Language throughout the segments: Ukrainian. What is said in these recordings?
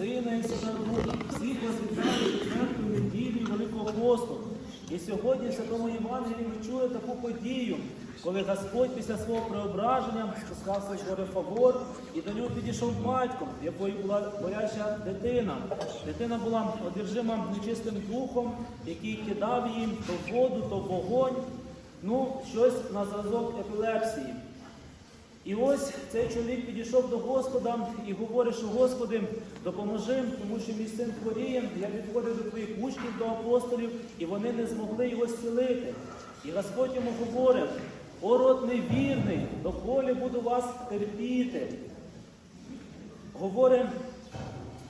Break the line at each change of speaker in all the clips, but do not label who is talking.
Сина і Духа. Всіх вас вітаю четверту неділю Великого посту. І сьогодні в Святому Євангелії ми чули таку подію, коли Господь після свого преображення спускався з гори Фавор, і до нього підійшов батько, якої була бояча дитина. Дитина була одержима нечистим духом, який кидав її то воду, то вогонь. Ну, щось на зразок епілепсії. І ось цей чоловік підійшов до Господа і говорить, що Господи, допоможи, тому що мій син хворіє, я підходив до твоїх учнів, до апостолів, і вони не змогли його зцілити. І Господь йому говорить, о род невірний, доколі буду вас терпіти. Говорить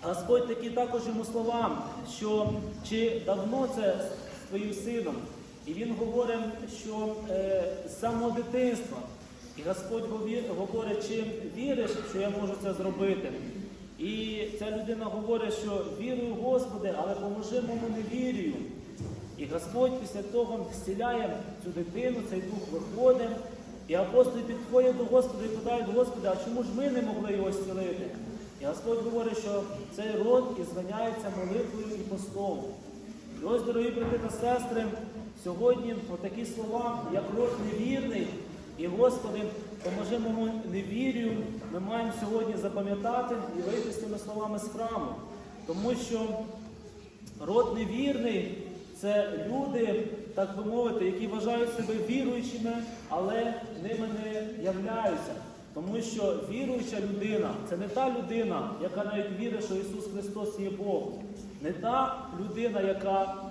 Господь такі також йому словам, що чи давно це з твоїм сином? І він говорить, що е, з самого дитинства. І Господь говорить, чи віриш, що я можу це зробити? І ця людина говорить, що вірую, Господи, але поможи моєму невірію. І Господь після того зціляє цю дитину, цей дух виходить. І апостоли підходять до Господа і питають, Господи, а чому ж ми не могли його зцілити? І Господь говорить, що цей род і званяється молитвою і постом. І ось, дорогі брати та сестри, сьогодні отакі слова, як род невірний, і Господи, поможи моєму невірію, ми маємо сьогодні запам'ятати і вийти з цими словами з храму. Тому що род невірний це люди, так би мовити, які вважають себе віруючими, але ними не являються. Тому що віруюча людина це не та людина, яка навіть вірить, що Ісус Христос є Бог, не та людина, яка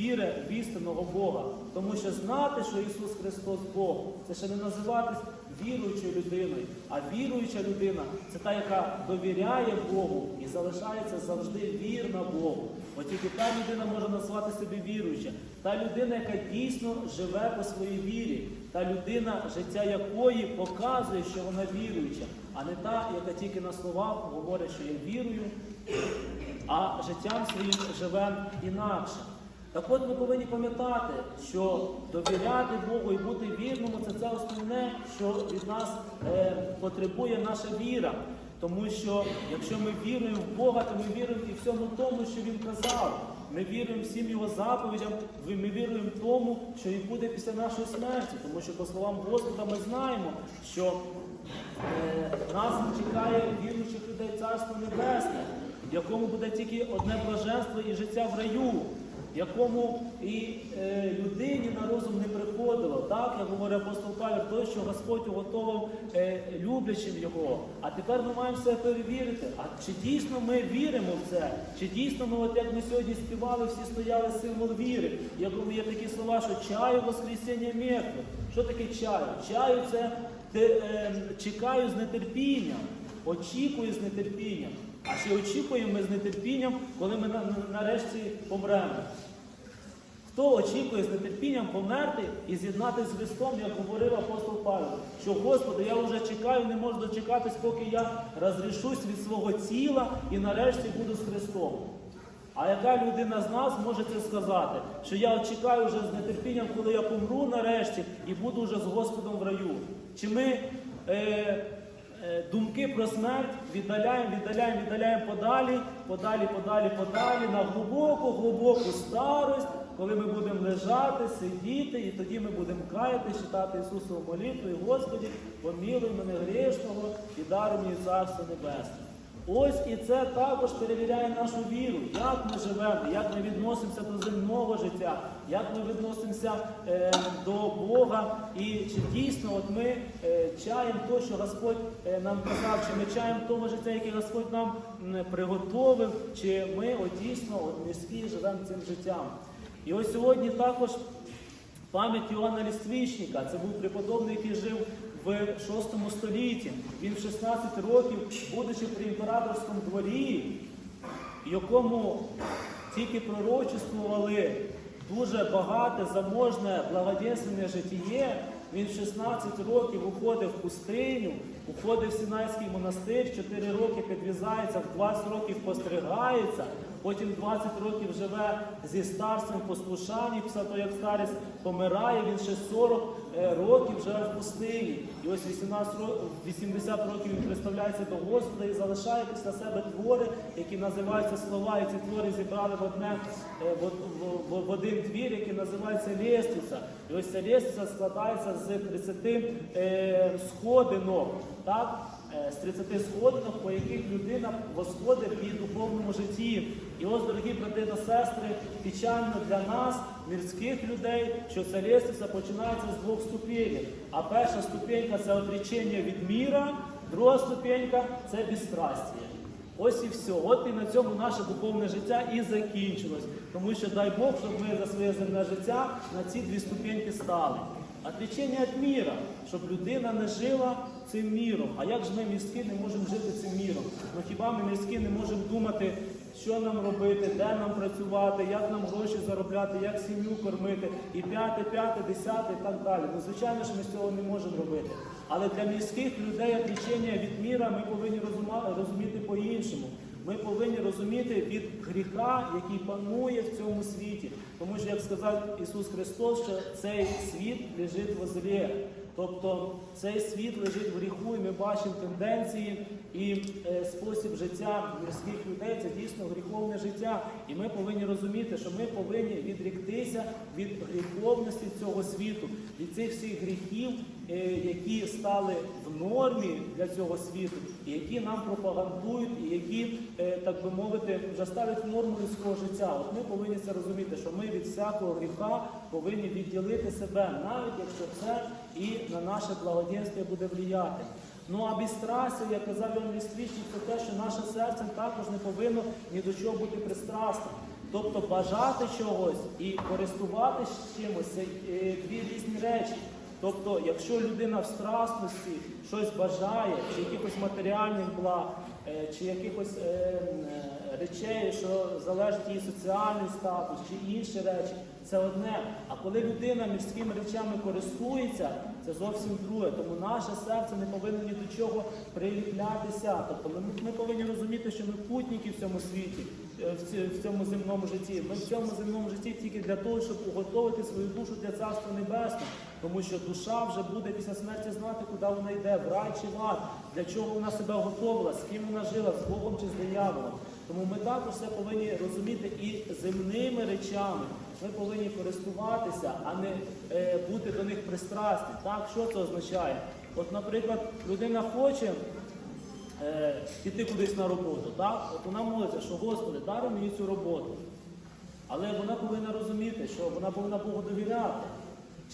вірить в істинного Бога. Тому що знати, що Ісус Христос Бог, це ще не називатись віруючою людиною. А віруюча людина це та, яка довіряє Богу і залишається завжди вірна Богу. От тільки та людина може назвати себе віруюча. Та людина, яка дійсно живе по своїй вірі, та людина, життя якої показує, що вона віруюча, а не та, яка тільки на словах говорить, що я вірую, а життям своїм живе інакше. Так от ми повинні пам'ятати, що довіряти Богу і бути вірним це це основне, що від нас е, потребує наша віра. Тому що якщо ми віруємо в Бога, то ми віруємо і всьому тому, що Він казав. Ми віруємо всім Його заповідям, ми віруємо тому, що і буде після нашої смерті. Тому що, по словам Господа, ми знаємо, що е, нас чекає віруючих людей Царство Небесне, в якому буде тільки одне блаженство і життя в раю, якому і е, людині на розум не приходило. Так, як говорить апостол Павел, той, що Господь уготовив е, люблячим його. А тепер ми маємо все перевірити. А чи дійсно ми віримо в це? Чи дійсно ми, от як ми сьогодні співали, всі стояли символ віри? Як є такі слова, що чаю Воскресіння мертвих. Що таке чаю? Чаю це те, е, чекаю з нетерпінням, очікую з нетерпінням. А ще очікуємо ми з нетерпінням, коли ми на- на- нарешті помремо. Хто очікує з нетерпінням померти і з'єднатися з Христом, як говорив апостол Павло, що Господи, я вже чекаю, не можу дочекатись, поки я розрішусь від свого тіла і нарешті буду з Христом. А яка людина з нас може це сказати? Що я чекаю вже з нетерпінням, коли я помру нарешті і буду вже з Господом в раю? Чи ми е, думки про смерть віддаляємо, віддаляємо, віддаляємо подалі, подалі, подалі, подалі, на глибоку, глибоку старость, коли ми будемо лежати, сидіти, і тоді ми будемо каяти, читати Ісусову молитву, і Господі, помілуй мене грішного і даруй мені Царство Небесне. Ось і це також перевіряє нашу віру, як ми живемо, як ми відносимося до земного життя, як ми відносимося е, до Бога, і чи дійсно от ми е, чаємо те, що Господь е, нам казав, чи ми чаємо того життя, яке Господь нам м, приготовив, чи ми от дійсно от мирські живемо цим життям. І ось сьогодні також Пам'ять Іоанна Ліствічника, це був преподобний, який жив в VI столітті. Він в 16 років, будучи при імператорському дворі, якому тільки пророчествували дуже багате, заможне, благоденственне життя, він в 16 років уходив в пустиню, уходив в Сінайський монастир, 4 роки підв'язається, в 20 років постригається, потім 20 років живе зі старством в послушанні, після як старець помирає, він ще 40 е, років живе в пустині. І ось 18 ро- 80 років він представляється до Господа і залишає після себе твори, які називаються слова. І ці твори зібрали в одне е, в, в- в- один твір, який називається Лєстиця. І ось ця лєстиця складається з 30 е, сходинок. Так? Е, з 30 сходинок, по яких людина восходить в духовному житті. І ось, дорогі брати та сестри, печально для нас, мірських людей, що ця лестниця починається з двох ступенів. А перша ступенька це отречення від міра, друга ступенька це безстрастя. Ось і все. От і на цьому наше духовне життя і закінчилось. Тому що дай Бог, щоб ми за своє земне життя на ці дві ступеньки стали. Отречення від міра, щоб людина не жила цим міром. А як ж ми міські не можемо жити цим міром? Ну хіба ми міські не можемо думати, що нам робити, де нам працювати, як нам гроші заробляти, як сім'ю кормити, і п'яте, п'яте, десяте і так далі. Ну, звичайно ж, ми цього не можемо робити. Але для міських людей отречення від міра ми повинні розуміти по-іншому. Ми повинні розуміти від гріха, який панує в цьому світі. Тому що, як сказав Ісус Христос, що цей світ лежить в злі. Тобто цей світ лежить в гріху, і ми бачимо тенденції і е, спосіб життя мирських людей це дійсно гріховне життя. І ми повинні розуміти, що ми повинні відріктися від гріховності цього світу, від цих всіх гріхів, е, які стали в нормі для цього світу, і які нам пропагандують, і які, е, так би мовити, вже ставлять в норму людського життя. От ми повинні це розуміти, що ми від всякого гріха повинні відділити себе, навіть якщо це і на наше благоденствие буде влияти. Ну а безстрастя, як казав Йоанн Ліствічник, це те, що наше серце також не повинно ні до чого бути пристрасним. Тобто бажати чогось і користуватись чимось це е, дві різні речі. Тобто, якщо людина в страстності щось бажає, чи якихось матеріальних благ, е, чи якихось е, е, речей, що залежить її соціальний статус, чи інші речі, це одне. А коли людина міськими речами користується, це зовсім друге. Тому наше серце не повинно ні до чого приліплятися. Тобто ми, ми повинні розуміти, що ми путники в цьому світі, е, в цьому земному житті. Ми в цьому земному житті тільки для того, щоб уготовити свою душу для царства небесного. Тому що душа вже буде після смерті знати, куди вона йде, в рай чи в ад, для чого вона себе готувала, з ким вона жила, з Богом чи з дияволом. Тому ми також це повинні розуміти і земними речами. Ми повинні користуватися, а не е, бути до них пристрасні. Так, що це означає? От, наприклад, людина хоче е, піти кудись на роботу, так? От вона молиться, що Господи, дай мені цю роботу. Але вона повинна розуміти, що вона повинна Богу довіряти.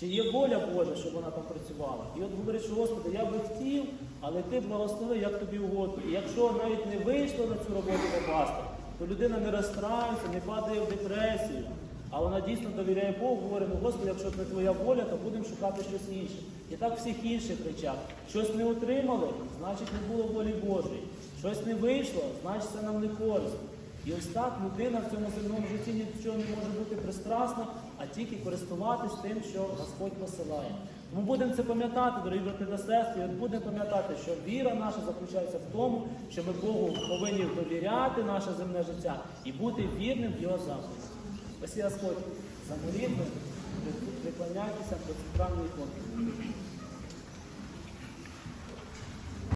Чи є воля Божа, щоб вона там працювала? І от говорить, що Господи, я би хотів, але ти благослови, як тобі угодно. І якщо навіть не вийшло на цю роботу попасти, то людина не розстраюється, не падає в депресію. А вона дійсно довіряє Богу, говорить, ну Господи, якщо це твоя воля, то будемо шукати щось інше. І так всіх інших речах. Щось не отримали, значить не було волі Божої. Щось не вийшло, значить це нам не корисно. І ось так людина в цьому земному житті нічого не може бути пристрасна, а тільки користуватись тим, що Господь посилає. Тому будемо це пам'ятати, дорогі брати та сестри, і будемо пам'ятати, що віра наша заключається в тому, що ми Богу повинні довіряти наше земне життя і бути вірним в Його заповідь. я Господь за молитву, приклоняйтеся до центральної ікони.